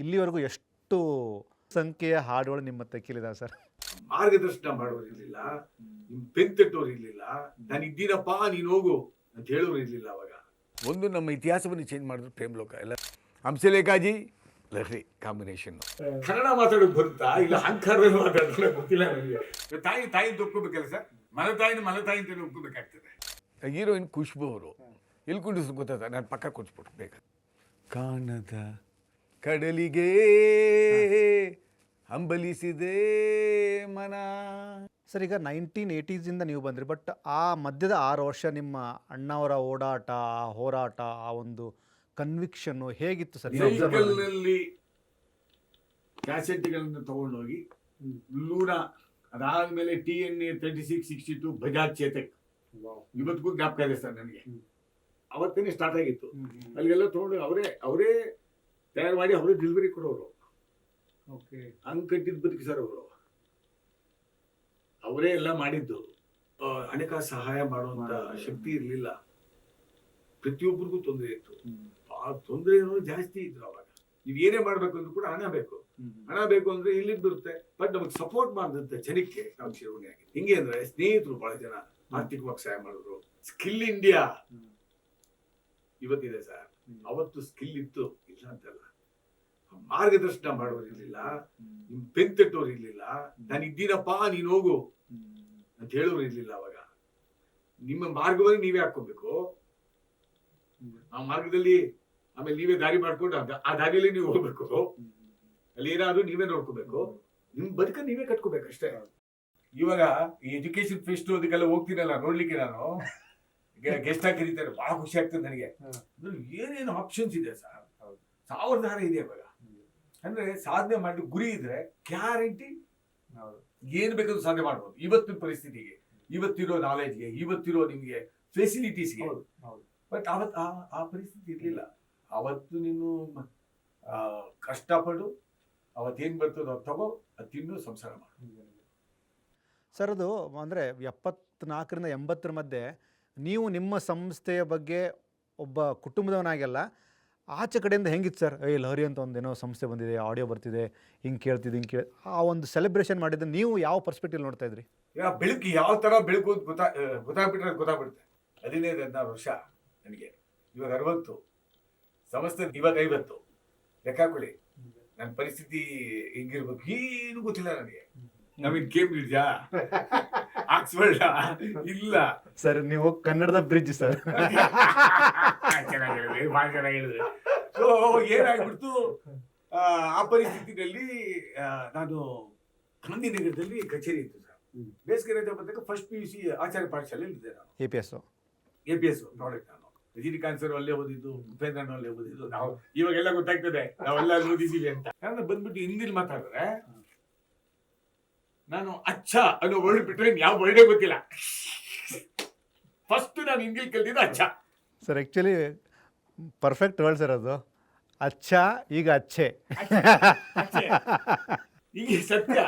ಇಲ್ಲಿವರೆಗೂ ಎಷ್ಟು ಸಂಖ್ಯೆಯ ಹಾಡುಗಳು ನಿಮ್ಮ ತೆಕ್ಕಿಲಿದಾವೆ ಸರ್? ಮಾರ್ಗದರ್ಶನ ಮಾಡೋರು ಇರ್ಲಿಲ್ಲ ನಿಮ್ ಪೆನ್ ತಟ್ಟೋರು ಇರ್ಲಿಲ್ಲ ನಾನು ಇದ್ದೀನಪ್ಪ ನೀನು ಹೋಗು ಅಂತ ಹೇಳೋರು ಇರ್ಲಿಲ್ಲ ಅವಾಗ. ಒಂದು ನಮ್ಮ ಇತಿಹಾಸವನ್ನು ಚೇಂಜ್ ಮಾಡಿದ್ರು ಪ್ರೇಮ್ ಲೋಕ. ಎಲ್ಲ ಹಂಸಲೇಖಾಜಿ ಲಹರಿ ಕಾಂಬಿನೇಷನ್ ಕನ್ನಡ ಮಾತಾಡೋದು ಬರುತ್ತಾ? ಇಲ್ಲ ಅಹಂಕಾರದಲ್ಲಿ ಮಾತಾಡೋದು ಗೊತ್ತಿಲ್ಲ ನನಗೆ. ತಾಯಿ ತಾಯಿ ಅಂತ ಒಪ್ಕೋಬೇಕಲ್ಲ ಸರ್? ಮನೆ ತಾಯಿನ ಮನೆ ತಾಯಿ ಅಂತ ಒಪ್ಕೋಬೇಕಾಗ್ತದೆ. ಹೀರೋಯಿನ್ ಖುಷ್ಬು ಅವರು. ಎಲ್ಲಿ ಕುಂಡಿಸ್ ಗೊತ್ತಾದ ನಾನು ಪಕ್ಕ ಕೂರಿಸ್ಬಿಟ್ಟು ಬೇಕಾ ಕಾಣದ ಕಡಲಿಗೆ ಹಂಬಲಿಸಿದೆ ಮನ. ಸರ್ ಈಗ ನೈನ್ಟೀನ್ ಏಯ್ಟೀಸಿಂದ ನೀವು ಬಂದ್ರಿ ಬಟ್ ಆ ಮಧ್ಯದ ಆರು ವರ್ಷ ನಿಮ್ಮ ಅಣ್ಣವರ ಓಡಾಟ ಆ ಹೋರಾಟ ಆ ಒಂದು ಕನ್ವಿಕ್ಷನ್ ಹೇಗಿತ್ತು ಸರ್? ಕ್ಯಾಸೆಟ್ಗಳನ್ನು ತಗೊಂಡೋಗಿ ಲೂನಾ ಅದಾದ್ಮೇಲೆ T N A thirty six sixty two Bajaj Chetak ಇವತ್ತಿಗೂ ಜ್ಞಾಪಕ ಇದೆ ಸರ್ ನನಗೆ. ಅವತ್ತೇನೆ ಸ್ಟಾರ್ಟ್ ಆಗಿತ್ತು. ಅಲ್ಲಿಗೆಲ್ಲ ತಗೊಂಡು ಅವರೇ ಅವರೇ ತಯಾರು ಮಾಡಿ ಅವರು ಡೆಲಿವರಿ ಕೊಡೋರು. ಹಂಗ್ ಕಟ್ಟಿದ್ ಬದುಕಿ ಸರ್ ಅವರು. ಅವರೇ ಎಲ್ಲ ಮಾಡಿದ್ದು. ಹಣಕಾಸು ಸಹಾಯ ಮಾಡುವಂತ ಶಕ್ತಿ ಇರಲಿಲ್ಲ. ಪ್ರತಿಯೊಬ್ಬರಿಗೂ ತೊಂದರೆ ಇತ್ತು. ಆ ತೊಂದರೆ ಜಾಸ್ತಿ ಇದ್ರು ಅವಾಗ. ನೀವು ಏನೇ ಮಾಡ್ಬೇಕು ಅಂದ್ರೂ ಕೂಡ ಹಣ ಬೇಕು. ಹಣ ಬೇಕು ಅಂದ್ರೆ ಇಲ್ಲಿಂದ ಬರುತ್ತೆ. ಬಟ್ ನಮಗೆ ಸಪೋರ್ಟ್ ಮಾಡಿದಂತ ಜನಕ್ಕೆ ನಾವು ಶಿರೋಣಿ ಆಗಿ ಹಿಂಗೆ ಅಂದ್ರೆ ಸ್ನೇಹಿತರು ಬಹಳ ಜನ ಆರ್ಥಿಕವಾಗಿ ಸಹಾಯ ಮಾಡಿದ್ರು. ಸ್ಕಿಲ್ ಇಂಡಿಯಾ ಇವತ್ತಿದೆ ಸರ್ ಅವತ್ತು ಸ್ಕಿಲ್ ಇತ್ತು. ಇಲ್ಲ ಅಂತಲ್ಲ. ಮಾರ್ಗದರ್ಶನ ಮಾಡೋರಿರ್ಲಿಲ್ಲ ನಿಮ್ ಪೆನ್ ತಟ್ಟೋರಿರ್ಲಿಲ್ಲ ನಾನು ಇದ್ದೀನಪ್ಪ, ನೀನ್ ಹೋಗು ಅಂತ ಹೇಳೋರು ಇರ್ಲಿಲ್ಲ ಅವಾಗ. ನಿಮ್ಮ ಮಾರ್ಗವಾಗಿ ನೀವೇ ಹಾಕೋಬೇಕು ಆ ಮಾರ್ಗದಲ್ಲಿ ಆಮೇಲೆ ನೀವೇ ದಾರಿ ಮಾಡ್ಕೊಂಡು ಆ ದಾರಿಯಲ್ಲಿ ನೀವು ಹೋಗ್ಬೇಕು. ಅಲ್ಲಿ ಏನಾದ್ರು ನೀವೇ ನೋಡ್ಕೋಬೇಕು. ನಿಮ್ ಬದುಕ ನೀವೇ ಕಟ್ಕೋಬೇಕಷ್ಟೇ. ಇವಾಗ ಈ ಎಜುಕೇಶನ್ ಫೆಸ್ಟ್ ಅದಕ್ಕೆಲ್ಲ ಹೋಗ್ತೀನಲ್ಲ, ನೋಡ್ಲಿಕ್ಕೆ ನಾನು? ಗೆಸ್ಟ್ ಆಗಿ ಕರೀತಾರೆ. ಬಹಳ ಖುಷಿ ಆಗ್ತದೆ ನನಗೆ. ಏನೇನು ಆಪ್ಷನ್ಸ್ ಇದೆ ಸರ್? ಸಾವಿರದಾರ ಇದೆ ಇವಾಗ. ಅಂದ್ರೆ ಸಾಧನೆ ಮಾಡಿ ಗುರಿ ಇದ್ರೆ ಗ್ಯಾರಂಟಿ ಏನ್ ಬೇಕಾದ್ರೂ ಸಾಧನೆ ಮಾಡ್ಬೋದು. ಇವತ್ತಿನ ಪರಿಸ್ಥಿತಿಗೆ ಇವತ್ತಿರೋ ನಾಲೆಜ್ಗೆ ಇವತ್ತಿರೋ ನಿಮ್ಗೆ ಫೆಸಿಲಿಟೀಸ್ಗೆ ಬಟ್ ಅವತ್ ಆ ಆ ಪರಿಸ್ಥಿತಿ ಇರಲಿಲ್ಲ. ಅವತ್ತು ನೀನು ಕಷ್ಟಪಡು ಅವತ್ತೇನು ಬರ್ತದೋ ಅದು ತಗೋ ಅದು ತಿನ್ನು ಸಂಸಾರ ಮಾಡು. ಸರ್ ಅದು ಅಂದರೆ ಎಪ್ಪತ್ನಾಲ್ಕರಿಂದ ಎಂಬತ್ತರ ಮಧ್ಯೆ ನೀವು ನಿಮ್ಮ ಸಂಸ್ಥೆಯ ಬಗ್ಗೆ ಒಬ್ಬ ಕುಟುಂಬದವನಾಗೆಲ್ಲ ಆಚೆ ಕಡೆಯಿಂದ ಹೆಂಗಿತ್ತು ಸರ್? ಏ ಲಹರಿ ಅಂತ ಒಂದು ಏನೋ ಸಂಸ್ಥೆ ಬಂದಿದೆ ಆಡಿಯೋ ಬರ್ತಿದೆ ಹಿಂಗೆ ಕೇಳ್ತಿದೆ ಹಿಂಗೆ ಕೇಳಿ ಆ ಒಂದು ಸೆಲೆಬ್ರೇಷನ್ ಮಾಡಿದ್ದು ನೀವು ಯಾವ ಪರ್ಸ್ಪೆಕ್ಟಿವ್ ನೋಡ್ತಾ ಇದ್ರಿ? ಈಗ ಬೆಳಕು ಯಾವ ಥರ ಬೆಳಕು ಅಂತ ಗೊತ್ತಾ ಗೊತ್ತಾಗ್ಬಿಟ್ರೆ ಅದ್ ಗೊತ್ತಾಗ್ಬಿಡುತ್ತೆ. ಹದಿನೈದು ಹದಿನಾರು ವರ್ಷ ನನಗೆ. ಇವಾಗ ಅರವತ್ತು. ಸಂಸ್ಥೆ ಇವಾಗ ಐವತ್ತು. ಲೆಕ್ಕ ಹಾಕೊಳ್ಳಿ ನನ್ನ ಪರಿಸ್ಥಿತಿ ಹೆಂಗಿರ್ಬೇಕು? ಏನು ಗೊತ್ತಿಲ್ಲ ನನಗೆ. ನಮಗೆ ಗೇಮ್ ಕೇಂಬ್ರಿಡ್ಜಾ ಆಕ್ಸ್ಫರ್ಡ್ ಇಲ್ಲ. ಸರ್ ನೀವು ಕನ್ನಡದ ಬ್ರಿಡ್ಜ್ ಸರ್ ಚೆನ್ನಾಗಿ ಭಾಳ ಚೆನ್ನಾಗಿ ಹೇಳಿದ್ರಿ ಸೊ ಏನಾಗ್ಬಿಡ್ತು? ಆ, ಪರಿಸ್ಥಿತಿಯಲ್ಲಿ ಪರಿಸ್ಥಿತಿನಲ್ಲಿ ನಾನು ಗಾಂಧಿನಗರದಲ್ಲಿ ಕಚೇರಿ ಇತ್ತು ಸರ್ ಬೇಸಿಗೆ ರಜೆ ಬಂದಾಗ first P U C Acharya ಪಾಠಶಾಲೆಯಲ್ಲಿ ಇದ್ದೆ ನಾನು. A P S A P S product ನಾನು. ರಜನಿಕಾಂತ್ ಸರ್ ಅಲ್ಲೇ ಓದಿದ್ದು ಉಪೇಂದ್ರ ಅಲ್ಲೇ ಓದಿದ್ದು. ನಾವು ಇವಾಗೆಲ್ಲ ಗೊತ್ತಾಗ್ತದೆ ನಾವೆಲ್ಲ ಅಲ್ಲಿ ಓದಿದ್ದೀವಿ ಅಂತ. ನಾನು ಬಂದ್ಬಿಟ್ಟು ಹಿಂದಿಲ್ ಮಾತಾಡಿದ್ರೆ ನಾನು ಅಚ್ಚ ಅನ್ನೋ ವರ್ಡ್ ಬಿಟ್ಟರೆ ಯಾವ ವರ್ಡೇ ಗೊತ್ತಿಲ್ಲ. ಫಸ್ಟ್ ನಾನು ಇಂಗ್ಲಿಷ್ ಕಲ್ತಿದ್ದು ಅಚ್ಚ. Sir actually perfect word sir ಅದು. ಅಚ್ಚ ಈಗ ಅಚ್ಚೆ. ಈಗ ಸತ್ಯ.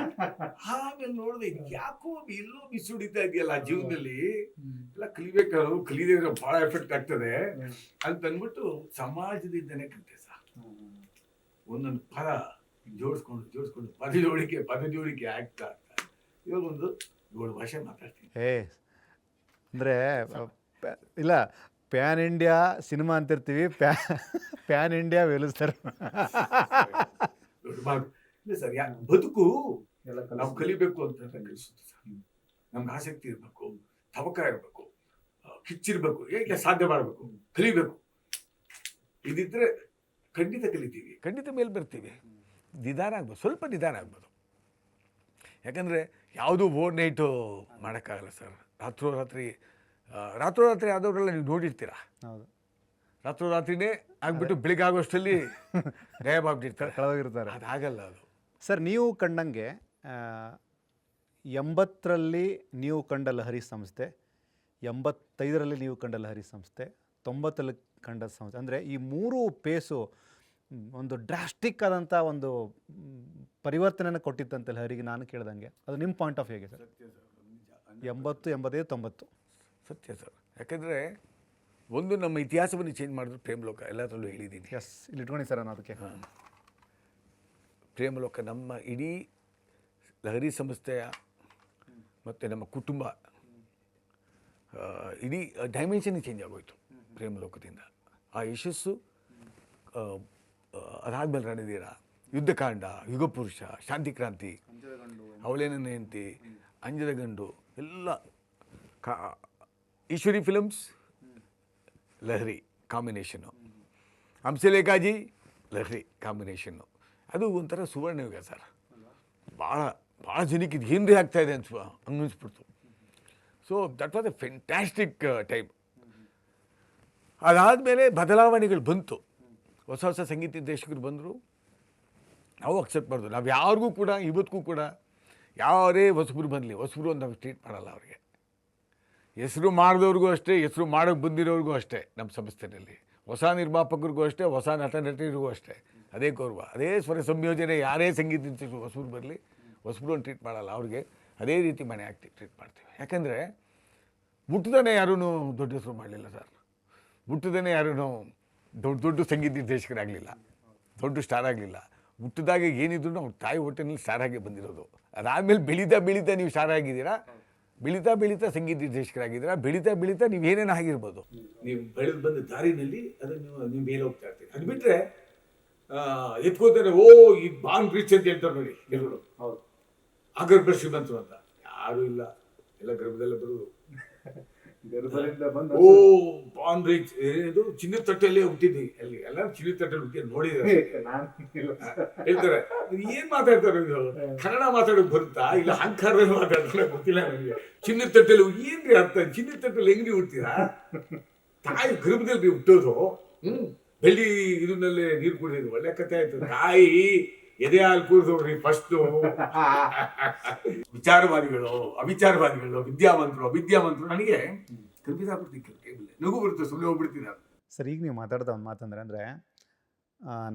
ಆಮೇಲೆ ನೋಡಿದೆ ಯಾಕೋ ಎಲ್ಲೋ ಮಿಸ್ ಹೊಡಿತಾ ಇದೆಯಲ್ಲ ಜೀವನದಲ್ಲಿ. ಎಲ್ಲ ಕಲಿಬೇಕಾದ್ರು ಕಲಿದೇ ಇದ್ರೆ ಬಹಳ ಎಫೆಕ್ಟ್ ಆಗ್ತದೆ. ಅಂತ ಅಂದ್ಬಿಟ್ಟು ಸಮಾಜದಿಂದನೇ ಕಲಿತೆ ಸರ್ ಒಂದೊಂದು ಪದ ಜೋಡಿಸ್ಕೊಂಡು ಜೋಡಿಸ್ಕೊಂಡು ಪದ ಜೋಡಿಕೆ ಪದ ಜೋಡಿಕೆ ಆಗ್ತಾ ಆಗ್ತಾ. ಇವಾಗ ಒಂದು ಏಳು ಭಾಷೆ ಮಾತಾಡ್ತೀನಿ. ಏ ಅಂದರೆ ಇಲ್ಲ ಪ್ಯಾನ್ ಇಂಡಿಯಾ ಸಿನಿಮಾ ಅಂತಿರ್ತೀವಿ ಪ್ಯಾ ಪ್ಯಾನ್ ಇಂಡಿಯಾ ವೆಲಿಸ್ತಾರೆ. ದೊಡ್ಡ ಇಲ್ಲ ಸರ್ ಯಾ ಬದುಕು ನಾವು ಕಲಿಬೇಕು ಅಂತ ಕಲಿಸುತ್ತೆ ಸರ್. ನಮ್ಗೆ ಆಸಕ್ತಿ ಇರಬೇಕು ತವಕ ಇರಬೇಕು ಕಿಚ್ಚಿರ್ಬೇಕು ಹೇಗೆ ಸಾಧ್ಯ ಮಾಡಬೇಕು ಕಲಿಬೇಕು. ಇದಿದ್ರೆ ಖಂಡಿತ ಕಲಿತೀವಿ. ಖಂಡಿತ ಮೇಲೆ ಬರ್ತೀವಿ. ನಿಧಾನ ಆಗ್ಬೋದು ಸ್ವಲ್ಪ ನಿಧಾನ ಆಗ್ಬೋದು. ಯಾಕಂದರೆ ಯಾವುದೂ ಓವರ್ ನೈಟು ಮಾಡೋಕ್ಕಾಗಲ್ಲ ಸರ್. ರಾತ್ರೋರಾತ್ರಿ ರಾತ್ರೋರಾತ್ರಿ ಆದವರೆಲ್ಲ ನೀವು ನೋಡಿರ್ತೀರಾ? ಹೌದು. ರಾತ್ರೋರಾತ್ರಿನೇ ಆಗಿಬಿಟ್ಟು ಬೆಳಿಗ್ಗೆ ಆಗೋಷ್ಟರಲ್ಲಿ ಗಾಯಬ್ ಆಗ್ಬಿಟ್ಟಿರ್ತಾರೆ. ಕಳೆದೋಗಿರ್ತಾರೆ ಅದಾಗಲ್ಲ ಅದು. ಸರ್ ನೀವು ಕಂಡಂಗೆ ಎಂಬತ್ತರಲ್ಲಿ ನೀವು ಕಂಡ ಲಹರಿ ಸಂಸ್ಥೆ ಎಂಬತ್ತೈದರಲ್ಲಿ ನೀವು ಕಂಡ ಲಹರಿ ಸಂಸ್ಥೆ ತೊಂಬತ್ತರಲ್ಲಿ ಕಂಡ ಸಂಸ್ಥೆ ಅಂದರೆ ಈ ಮೂರು ಪೇಸು ಒಂದು ಡ್ರಾಸ್ಟಿಕ್ ಆದಂಥ ಒಂದು ಪರಿವರ್ತನೆ ಪರಿವರ್ತನೆಯನ್ನು ಕೊಟ್ಟಿತ್ತಂತೆ ಲಹರಿಗೆ ನಾನು ಕೇಳ್ದಂಗೆ. ಅದು ನಿಮ್ಮ ಪಾಯಿಂಟ್ ಆಫ್ ಹೇಗೆ ಸರ್? ಎಂಬತ್ತು ಎಂಬತ್ತೈದು ತೊಂಬತ್ತು. ಸತ್ಯ ಸರ್. ಯಾಕಂದರೆ ಒಂದು ನಮ್ಮ ಇತಿಹಾಸವನ್ನು ಚೇಂಜ್ ಮಾಡಿದ್ರು ಪ್ರೇಮ್ ಲೋಕ ಎಲ್ಲದರಲ್ಲೂ ಹೇಳಿದ್ದೀನಿ. ಎಸ್ ಇಲ್ಲಿ ಇಟ್ಕೊಳ್ಳಿ ಸರ್ ನಾನು ಅದಕ್ಕೆ. ಪ್ರೇಮಲೋಕ ನಮ್ಮ ಇಡೀ ಲಹರಿ ಸಂಸ್ಥೆಯ ಮತ್ತು ನಮ್ಮ ಕುಟುಂಬ ಇಡೀ ಡೈಮೆನ್ಷನ್ ಚೇಂಜ್ ಆಗೋಯ್ತು ಪ್ರೇಮಲೋಕದಿಂದ. ಆ ಯಶಸ್ಸು ಅದಾದ್ಮೇಲೆ ರಣಧೀರ ಯುದ್ಧಕಾಂಡ, ಯುಗಪುರುಷ ಶಾಂತಿ ಕ್ರಾಂತಿ ಅವಳೇನ ಹೆಂಡತಿ ಅಂಜದ ಗಂಡು ಎಲ್ಲ ಕಾ, Eshwari films Lahari combination Hamsalekhaji Lahari combination ಅದು ಒಂಥರ ಸುವರ್ಣಯುಗ ಸರ್. ಭಾಳ ಭಾಳ ಜನಕ್ಕೆ ಇದು ಏನ್ರಿ ಆಗ್ತಾ ಇದೆ ಅನ್ಸ್ಬ ಅನ್ನಿಸ್ಬಿಡ್ತು. So that was a fantastic time ಅದಾದಮೇಲೆ ಬದಲಾವಣೆಗಳು ಬಂತು. ಹೊಸ ಹೊಸ ಸಂಗೀತ ನಿರ್ದೇಶಕರು ಬಂದರು. ನಾವು ಅಕ್ಸೆಪ್ಟ್ ಮಾಡೋದು ನಾವು ಯಾರಿಗೂ ಕೂಡ ಇವತ್ತಿಗೂ ಕೂಡ ಯಾರೇ ಹೊಸಬ್ರು ಬಂದಲಿ ಹೊಸಬ್ರು ಅಂತ ನಾವು ಟ್ರೀಟ್ ಮಾಡಲ್ಲ ಅವ್ರಿಗೆ. ಹೆಸರು ಮಾಡಿದವ್ರಿಗೂ ಅಷ್ಟೇ, ಹೆಸರು ಮಾಡೋಕ್ಕೆ ಬಂದಿರೋರಿಗೂ ಅಷ್ಟೇ ನಮ್ಮ ಸಂಸ್ಥೆಯಲ್ಲಿ ಹೊಸ ನಿರ್ಮಾಪಕರಿಗೂ ಅಷ್ಟೇ, ಹೊಸ ನಟ ನಟರಿಗೂ ಅಷ್ಟೇ. ಅದೇ ಗೌರವ, ಅದೇ ಸ್ವರ ಸಂಯೋಜನೆ, ಯಾರೇ ಸಂಗೀತ ನಿರ್ದೇಶಕರು ಹೊಸಬ್ರು ಬರಲಿ ಹೊಸಬ್ರು ಅಂತ ಟ್ರೀಟ್ ಮಾಡಲ್ಲ ಅವ್ರಿಗೆ. ಅದೇ ರೀತಿ ಮನೆ ಹಾಕಿ ಟ್ರೀಟ್ ಮಾಡ್ತೀವಿ. ಯಾಕಂದರೆ ಮುಟ್ಟದನೇ ಯಾರೂ ದೊಡ್ಡ ಹೆಸರು ಮಾಡಲಿಲ್ಲ ಸರ್. ಮುಟ್ಟದನೇ ಯಾರೂ ದೊಡ್ಡ ದೊಡ್ಡ ಸಂಗೀತ ನಿರ್ದೇಶಕರಾಗಲಿಲ್ಲ. ದೊಡ್ಡ ಸ್ಟಾರ್ ಆಗಲಿಲ್ಲ. ಹುಟ್ಟಿದಾಗ ಏನಿದ್ರು ಅವ್ರ ತಾಯಿ ಹೊಟ್ಟೆನಲ್ಲಿ ಸ್ಟಾರ್ ಆಗಿ ಬಂದಿರೋದು. ಅದಾದಮೇಲೆ ಬೆಳೀತಾ ಬೆಳೀತಾ ನೀವು ಸ್ಟಾರ್ ಆಗಿದ್ದೀರಾ? ಬೆಳೀತಾ ಬೆಳೀತಾ ಸಂಗೀತ ನಿರ್ದೇಶಕರಾಗಿದ್ದೀರಾ? ಬೆಳೀತಾ ಬೆಳೀತಾ ನೀವು ಏನೇನು ಆಗಿರ್ಬೋದು. ನೀವು ಬೆಳೆದು ಬಂದ ದಾರಿನಲ್ಲಿ ಅದನ್ನು ನೀವು ಮೇಲೆ ಹೋಗ್ತಾ ಇರ್ತೀರಿ. ಅದು ಬಿಟ್ಟರೆ ಎತ್ಕೋತಾರೆ ಓ ಈ ಬಾನ್ ಬ್ರಿಡ್ಜ್ ಅಂತ ಹೇಳ್ತಾರೆ ನೋಡಿ ಎಲ್ಲರೂ ಹೌದು. ಅಗರ್ಭ ಶ್ರೀಮಂತರು ಅಂತ. ಯಾರೂ ಇಲ್ಲ. ಎಲ್ಲ ಗರ್ಭದಲ್ಲೇ ಬಂದು ಓ ಬ್ರಿಡ್ಜ್ ಇದು ಚಿನ್ನದ ತಟ್ಟೆಯಲ್ಲೇ ಹುಟ್ಟಿದ್ವಿ ಅಲ್ಲಿ ಎಲ್ಲ ಚಿನ್ನದ ತಟ್ಟೆಲ್ಲಿ ಹುಟ್ಟಿ ನೋಡಿದ್ದಾರೆ ಹೇಳ್ತಾರೆ ಏನ್ ಮಾತಾಡ್ತಾರೆ ಇದು? ಕನ್ನಡ ಮಾತಾಡೋಕ್ ಬರುತ್ತಾ? ಇಲ್ಲ ಅಹಂಕಾರದಲ್ಲಿ ಮಾತಾಡ್ತಾರೆ ಗೊತ್ತಿಲ್ಲ ನನಗೆ. ಚಿನ್ನದ ತಟ್ಟೆಲಿ ಏನ್ರಿ ಅರ್ಥ? ಚಿನ್ನದ ತಟ್ಟೆಲಿ ಹೆಂಗ್ರಿ ಹುಡ್ತೀರಾ ತಾಯಿ ಗರ್ಭದಲ್ಲಿ ಹುಟ್ಟೋದು ಹ್ಮ್ ಬೆಳ್ಳಿ ಇದನ್ನಲ್ಲೇ ನೀರು ಕುಡಿಯೋದು ಒಳ್ಳೆ ಕಥೆ ಆಯ್ತು. ತಾಯಿ ಎದೆ ಹಾಲು ಕೂರಿಸೋರಿ ಫಸ್ಟ್ ವಿಚಾರವಾದಿಗಳು, ಅವಿಚಾರವಾದಿಗಳು, ವಿದ್ಯಾವಂತರು, ಅವಿದ್ಯಾವಂತರು ನನಗೆ ನಗು ಬರುತ್ತೆ ಸುಮ್ಮನೆ ಹೋಗ್ಬಿಡ್ತೀನಿ ಸರ್, ಈಗ ನೀವು ಮಾತಾಡ್ದ ಒಂದು ಮಾತಂದ್ರೆ ಅಂದರೆ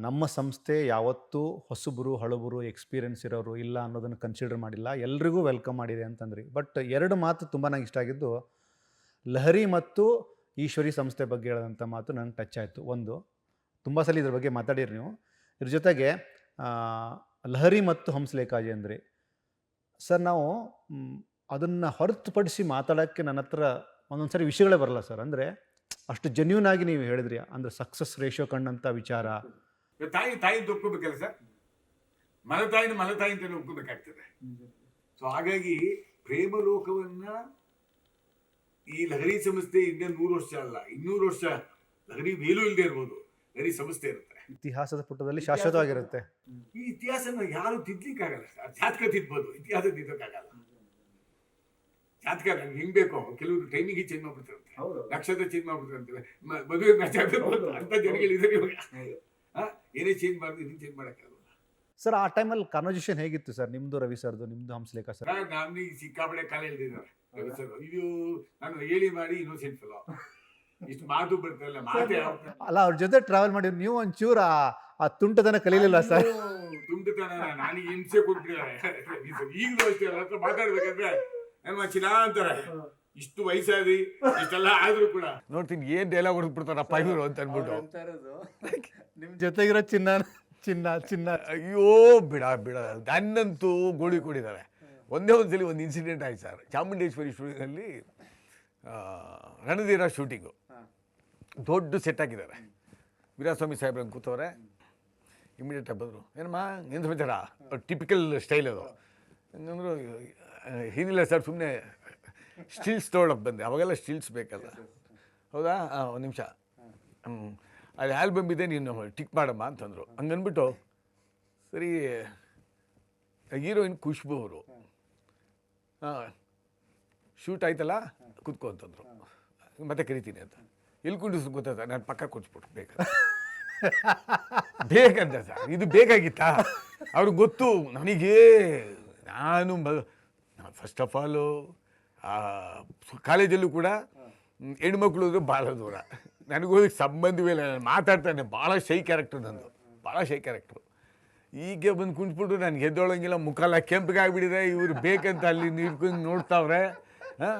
ನಮ್ಮ ಸಂಸ್ಥೆ ಯಾವತ್ತೂ ಹೊಸಬರು, ಹಳಬರು ಎಕ್ಸ್ಪೀರಿಯನ್ಸ್ ಇರೋರು ಇಲ್ಲ ಅನ್ನೋದನ್ನು ಕನ್ಸಿಡರ್ ಮಾಡಿಲ್ಲ. ಎಲ್ರಿಗೂ ವೆಲ್ಕಮ್ ಮಾಡಿದೆ ಅಂತಂದ್ರಿ. ಬಟ್ ಎರಡು ಮಾತು ತುಂಬ ನಂಗೆ ಇಷ್ಟ ಆಗಿದ್ದು, ಲಹರಿ ಮತ್ತು ಈಶ್ವರಿ ಸಂಸ್ಥೆ ಬಗ್ಗೆ ಹೇಳಿದಂಥ ಮಾತು ನಂಗೆ ಟಚ್ ಆಯಿತು. ಒಂದು, ತುಂಬ ಸಲ ಇದ್ರ ಬಗ್ಗೆ ಮಾತಾಡಿರಿ ನೀವು. ಇದ್ರ ಜೊತೆಗೆ ಲಹರಿ ಮತ್ತು ಹಂಸಲೇಖಾಜಿ ಅಂದರೆ. ಸರ್, ನಾವು ಅದನ್ನು ಹೊರತುಪಡಿಸಿ ಮಾತಾಡೋಕ್ಕೆ ನನ್ನ ಹತ್ರ ಒಂದೊಂದು ಸರಿ ವಿಷಯಗಳೇ ಬರಲ್ಲ ಸರ್. ಅಂದರೆ ಅಷ್ಟು ಜೆನ್ಯೂನ್ ಆಗಿ ನೀವು ಹೇಳಿದ್ರಿ. ಅಂದರೆ ಸಕ್ಸಸ್ ರೇಷಿಯೋ ಕಂಡಂಥ ವಿಚಾರ. ತಾಯಿ ತಾಯಿ ಅಂತ ಸರ್? ಮಲ ತಾಯಿನ ಮಲ ತಾಯಿ ಅಂತ ಒಪ್ಕೋಬೇಕಾಗ್ತದೆ. ಸೊ ಹಾಗಾಗಿ ಪ್ರೇಮ ಲೋಕವನ್ನ ಈ ಲಹರಿ ಸಂಸ್ಥೆ ಇನ್ನೂ ನೂರು ವರ್ಷ ಅಲ್ಲ, ಇನ್ನೂರು ವರ್ಷ ಲಹರಿ ಮೇಲೂ ಇಲ್ಲದೆ ಇರ್ಬೋದು. ಲಹರಿ ಸಮಸ್ಯೆ ಇರುತ್ತೆ. ಇತಿಹಾಸದ ಪುಟದಲ್ಲಿ ಶಾಶ್ವತವಾಗಿರುತ್ತೆ. ಈ ಇತಿಹಾಸನ ಯಾರು ತಿದ್ಲಿಕ್ಕಾಗಲ್ಲ ಸರ್. ಜಾತಕ ತಿದ್ಬೋದು ಇತಿಹಾಸ ತಿದ್ದಕ್ಕಾಗಲ್ಲ. ಜಾತಕ ಹಿಂಗ್ ಬೇಕೋ ಕೆಲವರು ಟೈಮಿಗೆ ಚೇಂಜ್ ಮಾಡ್ಬಿಡ್ತಾರಂತೆ ನಕ್ಷತ್ರ ಚೇಂಜ್ ಮಾಡ್ಬಿಡ್ತಾರಂತೆ ಮ- ಮದುವೆ ಮ್ಯಾಚ್ ಆಗ್ಬೇಕು ಅಂತ ಜನಗಳಿದ್ದಾರೆ ಇವಾಗ. ಆ, ಏನೇ ಚೇಂಜ್ ಮಾಡಿದ್ರು ಇದನ್ನ ಚೇಂಜ್ ಮಾಡೋಕ್ಕಾಗಲ್ಲ. ಸರ್ ಆ ಟೈಮಲ್ಲಿ ಕನ್ವರ್ಜೇಷನ್ ಹೇಗಿತ್ತು ಸರ್? ನಿಮ್ದು ರವಿ ಸರ್ದು ನಿಮ್ದು ಹಂಸಲೇಖ ಸರ್? ಸರ್ ನಾನು ಸಿಕ್ಕಾಪಡೆ ಕಾಲ ಎಳ್ದಿದ್ದಾರೆ ರವಿ ಸರ್ ಇದು ನಾನು ಹೇಳಿ ಮಾಡಿ ಇನ್ನೋಸೆಂಟ್ ಫೆಲೋ ಇಷ್ಟು ಮಾತು ಮಾತೇ ಅಲ್ಲ ಅವ್ರ ಜೊತೆ ಟ್ರಾವೆಲ್ ಮಾಡಿ ನೀವು ಒಂಚೂರು ಆ ಆ ತುಂಟತನ ಕಲೀಲಿಲ್ಲ ಸರ್? ತುಂಟತನ ನಾನು ಹಿಂಸೆ ಕೊಟ್ಟಿದ್ದಾರೆ ಈಗಲೂ ಅಷ್ಟೇ ಅವ್ರ ಹತ್ರ ಮಾತಾಡ್ಬೇಕಂದ್ರೆ ಅಂತಾರೆ ಇಷ್ಟು ವಯಸ್ಸಾದಿ ಇಷ್ಟೆಲ್ಲ ಆದ್ರೂ ಕೂಡ. ನೋಡ್ತೀನಿ ಏನ್ ಡೈಲಾಗ್ ಹೊಡೆದ್ಬಿಡ್ತಾರಪ್ಪ ಇವರು ಅಂತ ಅಂದ್ಬಿಟ್ಟು ನಿಮ್ಮ ಜೊತೆಗಿರೋ ಚಿನ್ನ ಚಿನ್ನ ಚಿನ್ನ. ಅಯ್ಯೋ ಬಿಡ ಬಿಡ. ನನ್ನಂತೂ ಗೋಳಿ ಕೊಡಿದ್ದಾರೆ. ಒಂದೇ ಒಂದ್ಸಲಿ ಒಂದು ಇನ್ಸಿಡೆಂಟ್ ಆಯ್ತು ಸರ್. ಚಾಮುಂಡೇಶ್ವರಿ ಸ್ಟುಡಿಯೋದಲ್ಲಿ ರಣಧೀರ ಶೂಟಿಂಗು ದೊಡ್ಡ ಸೆಟ್ ಹಾಕಿದ್ದಾರೆ. ವೀರಸ್ವಾಮಿ ಸಾಹೇಬ್ರಂಗೆ ಕೂತವ್ರೆ ಇಮಿಡಿಯೇಟಾಗಿ ಬಂದರು. ಏನಮ್ಮ ಏನು ಸಮಾಚಾರ ಟಿಪಿಕಲ್ ಸ್ಟೈಲ್ ಅದು. ಹಂಗಂದ್ರು, ಏನಿಲ್ಲ ಸರ್ ಸುಮ್ಮನೆ ಸ್ಟಿಲ್ಸ್ ತೊಗೊಳಕ್ಕೆ ಬಂದೆ. ಅವಾಗೆಲ್ಲ ಸ್ಟಿಲ್ಸ್ ಬೇಕಲ್ಲ. ಹೌದಾ? ಹಾಂ ಒಂದು ನಿಮಿಷ. ಅದು ಆಲ್ಬಮ್ ಇದೆ, ನೀನು ಟಿಕ್ ಮಾಡಮ್ಮ ಅಂತಂದರು. ಹಂಗನ್ಬಿಟ್ಟು, ಸರಿ, ಹೀರೋಯಿನ್ ಖುಷ್ಬು ಅವರು. ಹಾಂ ಶೂಟ್ ಆಯ್ತಲ್ಲ, ಕುತ್ಕೊ ಅಂತಂದರು. ಮತ್ತೆ ಕರಿತೀನಿ ಅಂತ. ಎಲ್ಲಿ ಕುಂಡಿಸ್ ಗೊತ್ತಾಯ್ತ? ನಾನು ಪಕ್ಕ ಕುಂಚ್ಬಿಟ್ಟು ಬೇಕ ಬೇಕಂತ ಸರ್, ಇದು ಬೇಕಾಗಿತ್ತಾ ಅವ್ರಿಗೆ ಗೊತ್ತು, ನನಗೆ ನಾನು ಫಸ್ಟ್ ಆಫ್ ಆಲು ಕಾಲೇಜಲ್ಲೂ ಕೂಡ ಹೆಣ್ಮಕ್ಳು ಅಂದರೆ ಭಾಳ ದೂರ. ನನಗೋದಕ್ಕೆ ಸಂಬಂಧವೇ ಇಲ್ಲ, ನಾನು ಮಾತಾಡ್ತಾನೆ. ಭಾಳ ಶೈ ಕ್ಯಾರೆಕ್ಟರ್ ನಂದು. ಭಾಳ ಶೈ ಕ್ಯಾರೆಕ್ಟ್ರು ಈಗ ಬಂದು ಕುಂತ್ಬಿಟ್ಟು ನಾನು ಎದ್ದೊಳಂಗಿಲ್ಲ, ಮುಖಾಲ ಕೆಂಪಿಗೆ ಆಗಿಬಿಟ್ಟಿದೆ, ಇವ್ರು ಬೇಕಂತ ಅಲ್ಲಿ ನಿಂತ್ಕೊಂಡು ನೋಡ್ತಾವ್ರೆ. ಹಾಂ?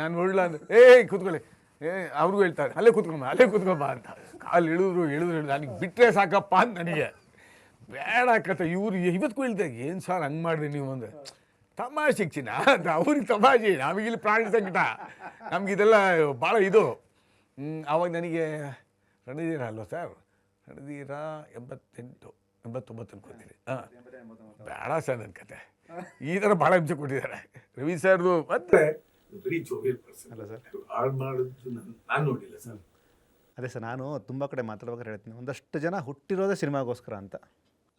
ನಾನು ಒಳ್ಳೆ ಏಯ್, ಕೂತ್ಕೊಳ್ಳಿ. ಏ, ಅವ್ರಿಗೂ ಹೇಳ್ತಾರೆ, ಅಲ್ಲೇ ಕುತ್ಕೊಂಬ ಅಲ್ಲೇ ಕೂತ್ಕೊಂಬ ಅಂತ. ಕಾಲು ಇಳಿದ್ರು ಇಳಿದ್ರು ಇಳಿದ್ರು ನನಗೆ ಬಿಟ್ಟರೆ ಸಾಕಪ್ಪ ಅಂತ ನನಗೆ. ಬೇಡ ಕತೆ, ಇವ್ರು ಇವತ್ತಿಗೂ ಹೇಳ್ತಾರೆ ಏನು ಸರ್ ಹಂಗೆ ಮಾಡಿರಿ ನೀವು ಅಂದರೆ? ತಮಾಷೆ ಚಿನ್ನ ಅಂತ, ಅವ್ರಿಗೆ ತಮಾಷೆ ನಮಗಿಲ್ಲಿ ಪ್ರಾಣಿ ಸಂಕಟ. ನಮಗಿದೆಲ್ಲ ಭಾಳ ಇದು. ಅವಾಗ ನನಗೆ, ರಣಧೀರ ಅಲ್ವಾ ಸರ್? ರಣಧೀರ ಎಂಬತ್ತೆಂಟು ಎಂಬತ್ತೊಂಬತ್ತು ಅನ್ಕೋತೀನಿ ಹಾಂ. ಬೇಡ ಸರ್ ನನ್ನ ಕತೆ. ಈ ಥರ ಭಾಳ ಹಿಂಸೆ ಕೊಟ್ಟಿದ್ದಾರೆ. ರವಿ ಸರ್ದು ಮತ್ತೆ ವೆರಿ ಜೋವಿಯಲ್ ಪರ್ಸನ್ ಅಲ್ಲ ಸರ್. ಹಾಳು ಮಾಡೋದು ನಾನು ನಾನು ನೋಡಿಲ್ಲ ಸರ್. ಅದೇ ಸರ್ ನಾನು ತುಂಬ ಕಡೆ ಮಾತಾಡ್ಬೇಕಾದ್ರೆ ಹೇಳ್ತೀನಿ. ಒಂದಷ್ಟು ಜನ ಹುಟ್ಟಿರೋದೇ ಸಿನಿಮಾಗೋಸ್ಕರ ಅಂತ.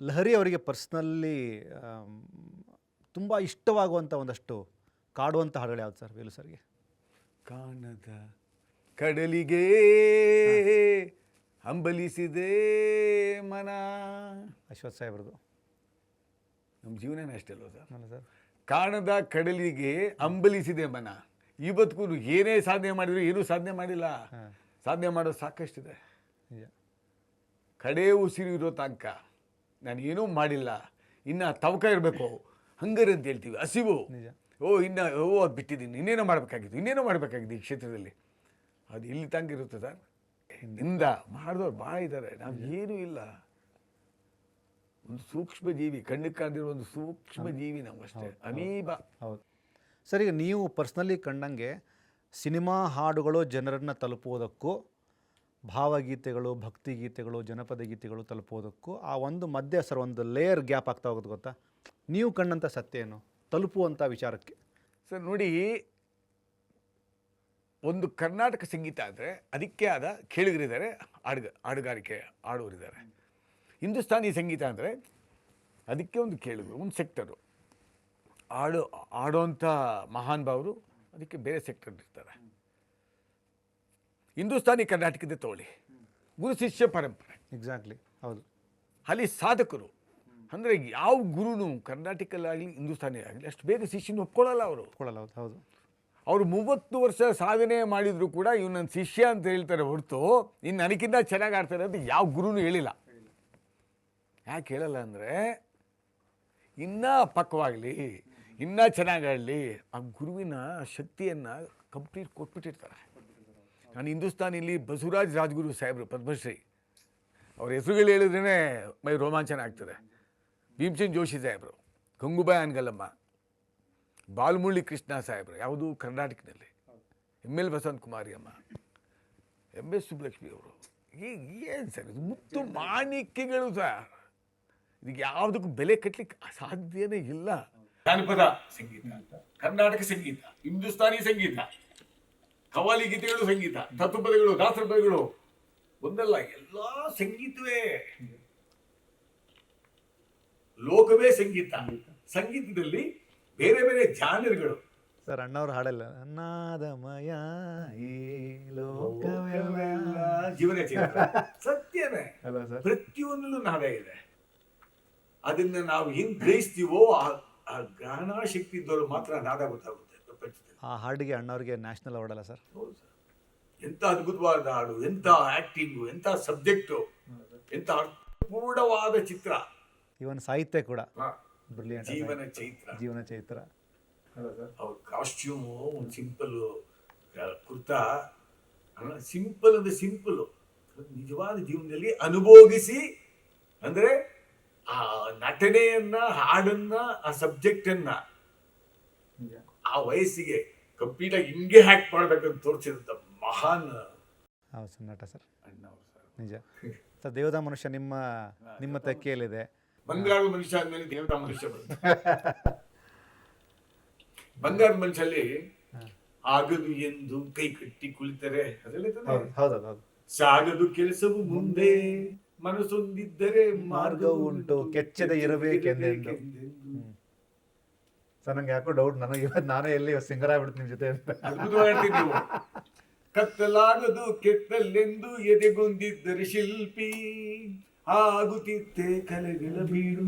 ಲಹರಿ ಅವರಿಗೆ ಪರ್ಸ್ನಲ್ಲಿ ತುಂಬ ಇಷ್ಟವಾಗುವಂಥ ಒಂದಷ್ಟು ಕಾಡುವಂಥ ಹಾಡುಗಳು ಯಾವ್ದು ಸರ್ ವೇಲು ಸರ್ಗೆ? ಕಾಣದ ಕಡಲಿಗೆ ಹಂಬಲಿಸಿದೆ ಮನ. ಅಶ್ವಥ್ ಸಾಹೇಬ್ರದ್ದು. ನಮ್ಮ ಜೀವನನೇ ಅಷ್ಟೇ ಅಲ್ವ ಸರ್? ಅಲ್ಲ ಸರ್. ಕಾಣದ ಕಡಲಿಗೆ ಅಂಬಲಿಸಿದೆ ಮನ. ಇವತ್ತಿಗೂ ಏನೇ ಸಾಧನೆ ಮಾಡಿದ್ರು ಏನೂ ಸಾಧನೆ ಮಾಡಿಲ್ಲ. ಸಾಧನೆ ಮಾಡೋದು ಸಾಕಷ್ಟಿದೆ. ಕಡೆ ಉಸಿರು ಇರೋ ತನಕ ನಾನು ಏನೂ ಮಾಡಿಲ್ಲ. ಇನ್ನು ತವಕ ಇರಬೇಕು. ಹಂಗರ್ ಅಂತ ಹೇಳ್ತೀವಿ. ಹಸಿವು. ಓ ಇನ್ನು ಓ ಅದು ಬಿಟ್ಟಿದ್ದೀನಿ. ಇನ್ನೇನೋ ಮಾಡಬೇಕಾಗಿತ್ತು. ಇನ್ನೇನೋ ಮಾಡಬೇಕಾಗಿದೆ ಈ ಕ್ಷೇತ್ರದಲ್ಲಿ. ಅದು ಇಲ್ಲಿ ತಂಗಿರುತ್ತೆ ಸರ್ ಇಂದ ಮಾಡಿದವ್ರು ಭಾಳ ಇದ್ದಾರೆ. ನಾವು ಏನೂ ಇಲ್ಲ. ಒಂದು ಸೂಕ್ಷ್ಮ ಜೀವಿ ಕಣ್ಣಿಗೆ ಕಾಣದಿರೋ ಒಂದು ಸೂಕ್ಷ್ಮ ಜೀವಿ ನಮಗಷ್ಟೇ ಅಮೀಬ. ಹೌದು. ಸರ್ ಈಗ ನೀವು ಪರ್ಸ್ನಲಿ ಕಂಡಂಗೆ ಸಿನಿಮಾ ಹಾಡುಗಳು ಜನರನ್ನು ತಲುಪುವುದಕ್ಕೂ ಭಾವಗೀತೆಗಳು ಭಕ್ತಿಗೀತೆಗಳು ಜನಪದ ಗೀತೆಗಳು ತಲುಪುವುದಕ್ಕೂ ಆ ಒಂದು ಮಧ್ಯ ಸರ್ ಒಂದು ಲೇಯರ್ ಗ್ಯಾಪ್ ಆಗ್ತಾ ಹೋಗೋದು ಗೊತ್ತಾ? ನೀವು ಕಂಡಂಥ ಸತ್ಯ ಏನು? ತಲುಪುವಂಥ ವಿಚಾರಕ್ಕೆ. ಸರ್ ನೋಡಿ ಒಂದು ಕರ್ನಾಟಕ ಸಂಗೀತ ಆದರೆ ಅದಕ್ಕೆ ಆದ ಕೇಳಿಗರಿದ್ದಾರೆ ಹಾಡುಗ ಹಾಡುಗಾರಿಕೆ ಆಡೋರಿದ್ದಾರೆ ಹಿಂದೂಸ್ತಾನಿ ಸಂಗೀತ ಅಂದರೆ ಅದಕ್ಕೆ ಒಂದು ಕೇಳಿದ್ರು ಒಂದು ಸೆಕ್ಟರು ಆಡೋ ಆಡೋಂಥ ಮಹಾನ್ ಭಾವರು ಅದಕ್ಕೆ ಬೇರೆ ಸೆಕ್ಟರ್ ಇರ್ತಾರೆ. ಹಿಂದೂಸ್ತಾನಿ ಕರ್ನಾಟಕದ ತೋಳಿ ಗುರು ಶಿಷ್ಯ ಪರಂಪರೆ. ಎಕ್ಸಾಕ್ಟ್ಲಿ ಹೌದು. ಅಲ್ಲಿ ಸಾಧಕರು ಅಂದರೆ ಯಾವ ಗುರುನು ಕರ್ನಾಟಕಲ್ಲಾಗಲಿ ಹಿಂದೂಸ್ತಾನಿ ಆಗಲಿ ಅಷ್ಟು ಬೇಗ ಶಿಷ್ಯನ ಒಪ್ಕೊಳ್ಳಲ್ಲ ಅವರು. ಒಪ್ಕೊಳ್ಳಲ್ಲ ಹೌದು ಹೌದು. ಅವರು ಮೂವತ್ತು ವರ್ಷ ಸಾಧನೆ ಮಾಡಿದರೂ ಕೂಡ ಇವ್ ನನ್ನ ಶಿಷ್ಯ ಅಂತ ಹೇಳ್ತಾರೆ ಹೊರತು ಇನ್ನು ನನಗಿಂತ ಚೆನ್ನಾಗಿ ಆಡ್ತಾರೆ ಅಂತ ಯಾವ ಗುರುನು ಹೇಳಿಲ್ಲ. ಯಾಕೆ ಹೇಳಲ್ಲ ಅಂದರೆ ಇನ್ನೂ ಪಕ್ವಾಗಲಿ, ಇನ್ನೂ ಚೆನ್ನಾಗಿ ಆಡಲಿ ಆ ಗುರುವಿನ ಶಕ್ತಿಯನ್ನು ಕಂಪ್ಲೀಟ್ ಕೊಟ್ಬಿಟ್ಟಿರ್ತಾರೆ. ನಾನು ಹಿಂದೂಸ್ತಾನಿಲಿ ಬಸವರಾಜ್ ರಾಜ್ಗುರು ಸಾಹೇಬರು, ಪದ್ಮಶ್ರೀ, ಅವ್ರ ಹೆಸರುಗಳು ಹೇಳಿದ್ರೇ ಮೈ ರೋಮಾಂಚನ ಆಗ್ತದೆ. ಭೀಮಸೇನ್ ಜೋಶಿ ಸಾಹೇಬರು, ಗಂಗೂಬಾಯಿ ಅನ್ಗಲ್ಲಮ್ಮ ಬಾಲ್ಮುಳ್ಳಿ ಕೃಷ್ಣ ಸಾಹೇಬರು, ಯಾವುದು ಕರ್ನಾಟಕದಲ್ಲಿ ಎಂ ಎಲ್ ಬಸವಂತ ಕುಮಾರಿ ಅಮ್ಮ ಎಂ ಎಸ್ ಸುಬ್ಬಲಕ್ಷ್ಮಿ ಅವರು. ಏನು ಸರ್ ಮುತ್ತು ಮಾಣಿಕ್ಯಗಳು ಸರ್. ಇದಕ್ಕೆ ಯಾವುದಕ್ಕೂ ಬೆಲೆ ಕಟ್ಟಲಿಕ್ಕೆ ಸಾಧ್ಯನೇ ಇಲ್ಲ. ಜಾನಪದ ಸಂಗೀತ ಕರ್ನಾಟಕ ಸಂಗೀತ ಹಿಂದೂಸ್ತಾನಿ ಸಂಗೀತ ಕವಾಲಿ ಗೀತೆಗಳು ಸಂಗೀತ ತತ್ವಪದಗಳು ದಾಸರಪದಗಳು ಒಂದಲ್ಲ ಎಲ್ಲಾ ಸಂಗೀತವೇ. ಲೋಕವೇ ಸಂಗೀತ. ಸಂಗೀತದಲ್ಲಿ ಬೇರೆ ಬೇರೆ ಜಾನರ್ಗಳು. ಸರ್ ಅಣ್ಣವ್ರ ಹಾಡಲ್ಲ. ನಾದಮಯ ಈ ಲೋಕವೆಲ್ಲ. ಜೀವನ ಚೈತ್ರ ಸತ್ಯನೇ ಅಲ್ಲ ಸರ್. ಪ್ರತಿಯೊಂದಲ್ಲೂ ನಾದ ಇದೆ. ಅದನ್ನ ನಾವು ಹೆಂಗ್ ಗ್ರಹಿಸ್ತೀವೋ ಆ- ಗ್ರಹಣ ಶಕ್ತಿ ಇದ್ದವರು ಮಾತ್ರ ನಾದ ಗೊತ್ತಾಗುತ್ತೆ ಪ್ರಪಂಚದಲ್ಲಿ ಆ ಹಾಡಿಗೆ ಅಣ್ಣವ್ರಿಗೆ ನ್ಯಾಷನಲ್ ಅವಾರ್ಡ್ ಅಲ್ಲ ಸರ್? ಹೌದು ಸರ್. ಎಂತ ಅದ್ಭುತವಾದ ಹಾಡು ಎಂತ ಆಕ್ಟಿಂಗು ಎಂತ ಸಬ್ಜೆಕ್ಟು ಎಂತ ಅರ್ಥಪೂರ್ಣವಾದ ಚಿತ್ರ. ಇವನ್ ಸಾಹಿತ್ಯ ಕೂಡ. ಹ. ಬ್ರಿಲಿಯಂಟ್ ಜೀವನ ಚೈತ್ರ. ಜೀವನ ಚೈತ್ರ. ಅವ್ರ ಕಾಸ್ಟ್ಯೂಮು ಒಂದು ಸಿಂಪಲ್ ಕುರ್ತಾ. ಸಿಂಪಲ್ ಅಂದ್ರೆ ಸಿಂಪಲ್ ನಿಜವಾದ ಜೀವನದಲ್ಲಿ ಅನುಭೋಗಿಸಿ ಅಂದ್ರೆ ಆ ನಟನೆಯನ್ನ ಹಾಡನ್ನ ಆ ಸಬ್ಜೆಕ್ಟ್ ಅನ್ನ ಆ ವಯಸ್ಸಿಗೆ ಕಂಪ್ಲೀಟ್ ಆಗಿ ಹಿಂಗೆ ಹ್ಯಾಕ್ ಮಾಡ್ಬೇಕಂತ ತೋರಿಸಿದಂತ ಮಹಾನ್ ಹೌದು ಸರ್ ನಟ ಸರ್. ಅಣ್ಣ ಅವ್ರು ಸರ್. ನಿಜ. ಸರ್ ದೇವದ ಮನುಷ್ಯ ನಿಮ್ಮ ನಿಮ್ಮ ತಕ್ಕೆಯಲ್ಲಿದೆ. ಬಂಗಾರ ಮನುಷ್ಯ ಆದ್ಮೇಲೆ ದೇವತಾ ಮನುಷ್ಯ ಬರುತ್ತೆ ಬಂಗಾರ ಮನುಷ್ಯಲ್ಲಿ ಆಗದು ಎಂದು ಕೈ ಕಟ್ಟಿ ಕುಳಿತರೆ. ಅದರಲ್ಲಿ ಸಾಗದು ಕೆಲಸವು ಮುಂದೆ. ಮನಸ್ಸೊಂದಿದ್ದರೆ ಮಾರ್ಗ ಉಂಟು, ಕೆಚ್ಚದೆ ಇರಬೇಕೆಂದೆಂದು. ಸರ್ ನಂಗೆ ಯಾಕೋ ಡೌಟ್ ನನಗೆ ಇವತ್ತು ನಾನೇ ಎಲ್ಲಿ ಸಿಂಗರ್ ಆಗ್ಬಿಡ್ತೀನಿ ನಿಮ್ಮ ಜೊತೆ ಅಂತ. ಕತ್ತಲಾಗದು ಕೆತ್ತಲೆಂದು ಎದೆಗೊಂದಿದ್ದರೆ ಶಿಲ್ಪಿ ಆಗುತ್ತಿತ್ತೆ ಕಲೆಗಳ ಬೀಡು.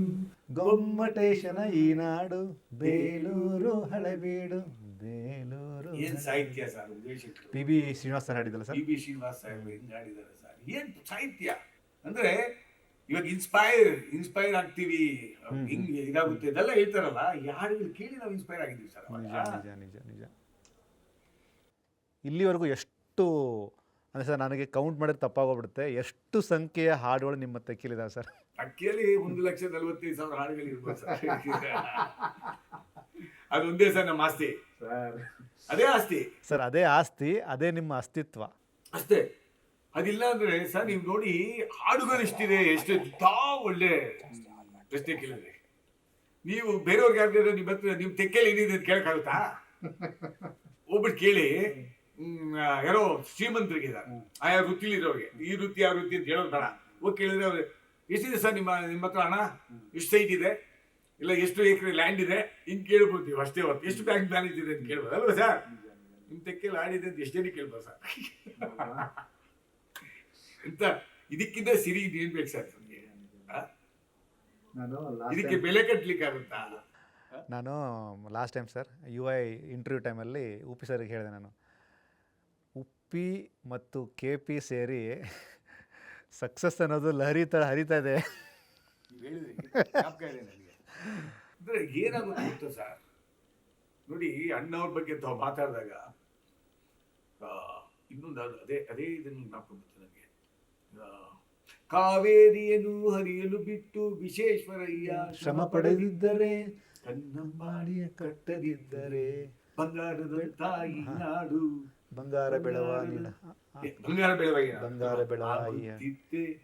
ಗೊಮ್ಮಟೇಶನ ಈ ನಾಡು ಬೇಲೂರು ಹಳೆಬೀಡು ಬೇಲೂರು ಏನ್ ಸಾಹಿತ್ಯ sir P B Srinivas sir ಹಾಡಿದಲ್ಲ sir? P B Srinivas ಸಾಹೇಬ್ ಹಿಂಗ್ ಆಡಿದ್ದಾರೆ ಸರ್. ಏನ್ ಸಾಹಿತ್ಯ? ಅಂದ್ರೆ ಇವಾಗ ಇನ್ಸ್ಪೈರ್ ಇನ್ಸ್ಪೈರ್ ಆಗ್ತೀವಿ. ಹಿಂಗ್ ಇದಾಗುತ್ತೆ. ಇದೆಲ್ಲ ಹೇಳ್ತಾರಲ್ಲ ಯಾರು ಕೇಳಿ ನಾವು ಇನ್ಸ್ಪೈರ್ ಆಗಿದ್ದೀವಿ ಸರ್ ನಿಜ ನಿಜ ನಿಜ ನಿಜ. ಇಲ್ಲಿವರೆಗೂ ಎಷ್ಟು ಅಂದರೆ ಸರ್ ನನಗೆ ಕೌಂಟ್ ಮಾಡಿದ್ರೆ ತಪ್ಪಾಗೋಗ್ಬಿಡುತ್ತೆ. ಎಷ್ಟು ಸಂಖ್ಯೆಯ ಹಾಡುಗಳು ನಿಮ್ಮ ತೆಕ್ಕಿಲಿದ್ದಾವೆ ಸರ್? ಅಕ್ಕಿಯಲ್ಲಿ ಒಂದು ಲಕ್ಷ ನಲವತ್ತೈದು ಸಾವಿರ ಹಾಡುಗಳು ಇರ್ಬೋದು ಸರ್. ಅದೊಂದೇ ಸರ್ ನಮ್ಮ ಆಸ್ತಿ. ಅದೇ ಆಸ್ತಿ. ಸರ್ ಅದೇ ಆಸ್ತಿ ಅದೇ ನಿಮ್ಮ ಅಸ್ತಿತ್ವ. ಅಷ್ಟೇ. ಅದಿಲ್ಲ ಅಂದ್ರೆ ಸರ್, ನೀವು ನೋಡಿ ಹಾಡುಗಳು ಎಷ್ಟಿದೆ, ಎಷ್ಟು ತಾ ಒಳ್ಳೆ ಪ್ರಶ್ನೆ ಕೇಳಿದ್ರೆ ನೀವು ಬೇರೆಯವ್ರಿಗೆ ಯಾರು ನಿಮ್ಮ ಹತ್ರ ನಿಮ್ಮ ತೆಕ್ಕೇಲಿ ಏನಿದೆ ಅಂತ ಕೇಳಕ್ಕಾಗುತ್ತಾ ಹೋಗ್ಬಿಟ್ಟು ಕೇಳಿ ಯಾರೋ ಶ್ರೀಮಂತರಿಗೆ ಆಯಾ ವೃತ್ತಿಲಿರೋರಿಗೆ. ಈ ವೃತ್ತಿ, ಆ ವೃತ್ತಿ ಅಂತ ಹೇಳೋದು ಬೇಡ. ಹೋಗಿ ಕೇಳಿದ್ರೆ ಅವ್ರು, ಎಷ್ಟಿದೆ ಸರ್ ನಿಮ್ಮ ನಿಮ್ಮ ಹತ್ರ ಹಣ? ಎಷ್ಟು ಸೈಟ್ ಇದೆ? ಇಲ್ಲ, ಎಷ್ಟು ಎಕರೆ ಲ್ಯಾಂಡ್ ಇದೆ? ಹಿಂಗೆ ಕೇಳ್ಬೋದು ಅಷ್ಟೇ ಹೊತ್ತು ಎಷ್ಟು ಬ್ಯಾಂಕ್ ಬ್ಯಾಲೆನ್ಸ್ ಇದೆ ಅಂತ ಕೇಳ್ಬೋದು ಅಲ್ವಾ ಸರ್? ನಿಮ್ಮ ತೆಕ್ಕೆಲಿ ಆಡಿದೆ ಅಂತ ಎಷ್ಟು ಜನ ಕೇಳ್ಬೋದು ಸರ್? ಎಂತ? ಇದಕ್ಕಿಂತ ಸಿರಿ ಏನು ಬೇಕು ಸರ್ ನಿಮ್ಗೆ? ನಾನು ಇದಕ್ಕೆ ಬೆಲೆ ಕಟ್ಟಲಿಕ್ಕೆ ಆಗುತ್ತಾ ನಾನು last time sir U I interview ಟೈಮಲ್ಲಿ ಉಪ್ಪಿ ಸರ್ಗೆ ಹೇಳಿದೆ ನಾನು. ಉಪ್ಪಿ ಮತ್ತು ಕೆ ಪಿ ಸೇರಿ ಸಕ್ಸಸ್ ಅನ್ನೋದು ಲಹರಿ ತರ ಹರಿತಾ ಇದೆ. ನೀವ್ ಅಂದ್ರೆ ಏನಾಗುತ್ತೆ ಗೊತ್ತಾ ಸರ್ ನೋಡಿ ಅಣ್ಣವ್ರ ಬಗ್ಗೆ ತಾವು ಮಾತಾಡಿದಾಗ ಇನ್ನೊಂದು ಅದು ಅದೇ ಅದೇ ಇದನ್ನು ಆ, ಕಾವೇರಿಯನ್ನು ಹರಿಯಲು ಬಿಟ್ಟು ವಿಶ್ವೇಶ್ವರಯ್ಯ ಶ್ರಮ ಪಡೆದಿದ್ದರೆ ಕನ್ನಂಬಾಡಿಯ ಕಟ್ಟದಿದ್ದರೆ. ಬಂಗಾರದ ತಾಯಿ ನಾಡು. ಬಂಗಾರ ಬೆಳವಾಗಿಲ್ಲ ಬಂಗಾರ ಬೆಳವಯ್ಯ ಬಂಗಾರ ಬೆಳವಾಯಿಯ.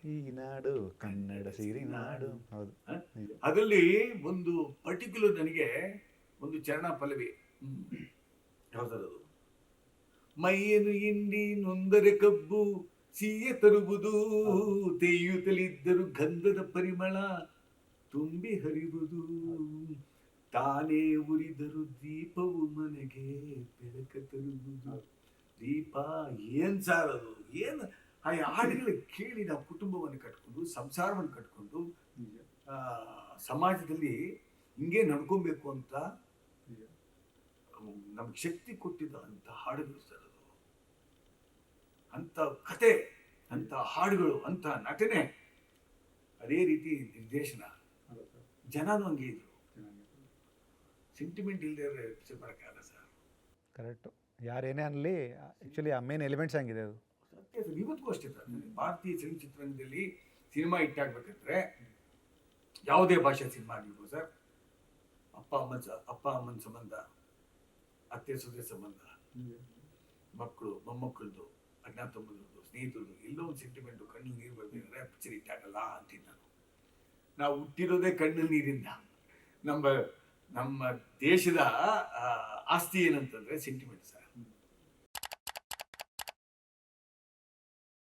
ಈ ನಾಡು ಕನ್ನಡ ಸಿರಿ ನಾಡು. ಹೌದು. ಅದರಲ್ಲಿ ಒಂದು ಪರ್ಟಿಕ್ಯುಲರ್ ನನಗೆ ಒಂದು ಚರಣ ಪಲವಿ ಯಾವ್ದದು ಮೈಯನ್ನು ಹಿಂಡಿ ನೊಂದರೆ ಕಬ್ಬು. ಸಿಹಿಯ ತರುವುದು ತೇಯುತ್ತಲಿದ್ದರು ಗಂಧದ ಪರಿಮಳ ತುಂಬಿ ಹರಿವುದು. ತಾನೇ ಉರಿದರು ದೀಪವು ಮನೆಗೆ ಬೆಳಕ ತರುವುದು. ದೀಪ ಏನ್ ಸಾರ್ ಅದು? ಏನ್? ಆ ಹಾಡುಗಳು ಕೇಳಿ ನಾವು ಕುಟುಂಬವನ್ನು ಕಟ್ಕೊಂಡು ಸಂಸಾರವನ್ನು ಕಟ್ಕೊಂಡು ಆ, ಸಮಾಜದಲ್ಲಿ ಹಿಂಗೆ ನಡ್ಕೊಬೇಕು ಅಂತ ನಮ್ಗೆ ಶಕ್ತಿ ಕೊಟ್ಟಿದ್ದ ಅಂತ ಹಾಡುಗಳು ಸರ್ ಅಂತ ಕತೆ ಅಂತ ಹಾಡುಗಳು ಅಂತ ನಟನೆ ಅದೇ ರೀತಿ ನಿರ್ದೇಶನ. ಜನನೂ ಹಂಗೆ ಇದ್ರು. ಸೆಂಟಿಮೆಂಟ್ ಇಲ್ಲದೆ ಪಿಕ್ಚರ್ ಮಾಡೋಕ್ಕಾಗಲ್ಲ ಸರ್. ಕರೆಕ್ಟು ಯಾರೇನೇ ಅನ್ನಲಿ ಆ್ಯಕ್ಚುಲಿ ಆ ಮೇನ್ ಎಲಿಮೆಂಟ್ಸ್ ಹಂಗಿದೆ ಅದು. ಸತ್ಯ ಸರ್ ಇವತ್ತಿಗೂ ಅಷ್ಟೇ ಸರ್. ಭಾರತೀಯ ಚಲನಚಿತ್ರದಲ್ಲಿ ಸಿನಿಮಾ ಇಟ್ಟಾಗಬೇಕಂದ್ರೆ ಯಾವುದೇ ಭಾಷೆ ಸಿನಿಮಾ ಆಗಿರ್ಬೋದು ಸರ್. ಅಪ್ಪ ಅಮ್ಮನ ಅಪ್ಪ ಅಮ್ಮನ ಸಂಬಂಧ ಅತ್ತೆ ಸೊಸೆ ಸಂಬಂಧ ಮಕ್ಕಳು ಮೊಮ್ಮಕ್ಕಳದು ಅಣ್ಣ ತಮ್ಮದು ಸ್ನೇಹಿತರು ಎಲ್ಲೋ ಒಂದು ಸೆಂಟಿಮೆಂಟು ಕಣ್ಣು ನೀರು ಬರ್ತೀನಿ ಪಿಕ್ಚರ್ ಇಟ್ಟಾಗಲ್ಲ ಅಂತೀನಿ ನಾನು. ನಾವು ಹುಟ್ಟಿರೋದೇ ಕಣ್ಣು ನೀರಿಂದ. ನಮ್ಮ ನಮ್ಮ ದೇಶದ ಆಸ್ತಿ ಏನಂತಂದ್ರೆ ಸೆಂಟಿಮೆಂಟ್ ಸರ್.